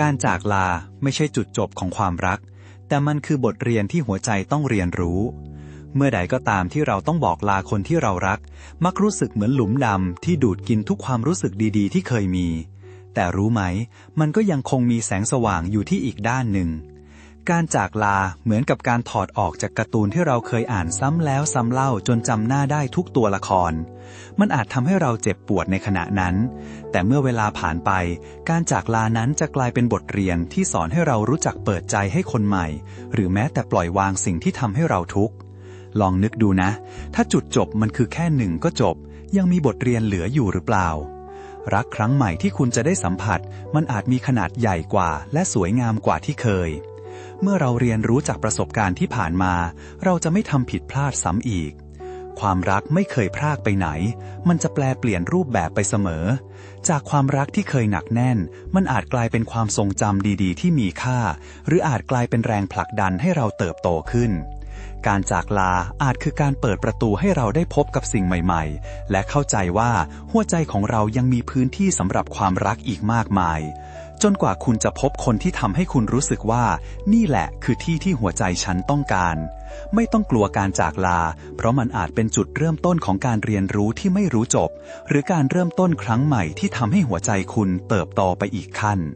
การจากลาไม่ใช่จุดจบของความรัก แต่มันคือบทเรียนที่หัวใจต้องเรียนรู้ เมื่อใดก็ตามที่เราต้องบอกลาคนที่เรารัก มักรู้สึกเหมือนหลุมดำที่ดูดกินทุกความรู้สึกดี ๆ ที่เคยมี แต่รู้ไหม มันก็ยังคงมีแสงสว่างอยู่ที่อีกด้านหนึ่ง การจากลาเหมือนกับการถอดออกจากการ์ตูนที่เราเคยอ่านซ้ำแล้วซ้ำเล่าจนจำหน้าได้ทุกตัวละคร มันอาจทำให้เราเจ็บปวดในขณะนั้น แต่เมื่อเวลาผ่านไป การจากลานั้นจะกลายเป็นบทเรียนที่สอนให้เรารู้จักเปิดใจให้คนใหม่ หรือแม้แต่ปล่อยวางสิ่งที่ทำให้เราทุกข์ ลองนึกดูนะ ถ้าจุดจบมันคือแค่หนึ่งก็จบ ยังมีบทเรียนเหลืออยู่หรือเปล่ารักครั้งใหม่ที่คุณจะได้สัมผัส มันอาจมีขนาดใหญ่กว่าและสวยงามกว่าที่เคย เมื่อเราเรียนรู้จากประสบการณ์ที่ผ่านมา เราจะไม่ทำผิดพลาดซ้ำอีก ความรักไม่เคยพรากไปไหน มันจะแปลเปลี่ยนรูปแบบไปเสมอ จากความรักที่เคยหนักแน่น มันอาจกลายเป็นความทรงจำดีๆ ที่มีค่า หรืออาจกลายเป็นแรงผลักดันให้เราเติบโตขึ้นการจากลาอาจคือการเปิดประตูให้เราได้พบกับสิ่งใหม่ๆ และเข้าใจว่าหัวใจของเรายังมีพื้นที่สำหรับความรักอีกมากมาย จนกว่าคุณจะพบคนที่ทำให้คุณรู้สึกว่า นี่แหละคือที่ที่หัวใจฉันต้องการ ไม่ต้องกลัวการจากลา เพราะมันอาจเป็นจุดเริ่มต้นของการเรียนรู้ที่ไม่รู้จบ หรือการเริ่มต้นครั้งใหม่ที่ทำให้หัวใจคุณเติบโตไปอีกขั้น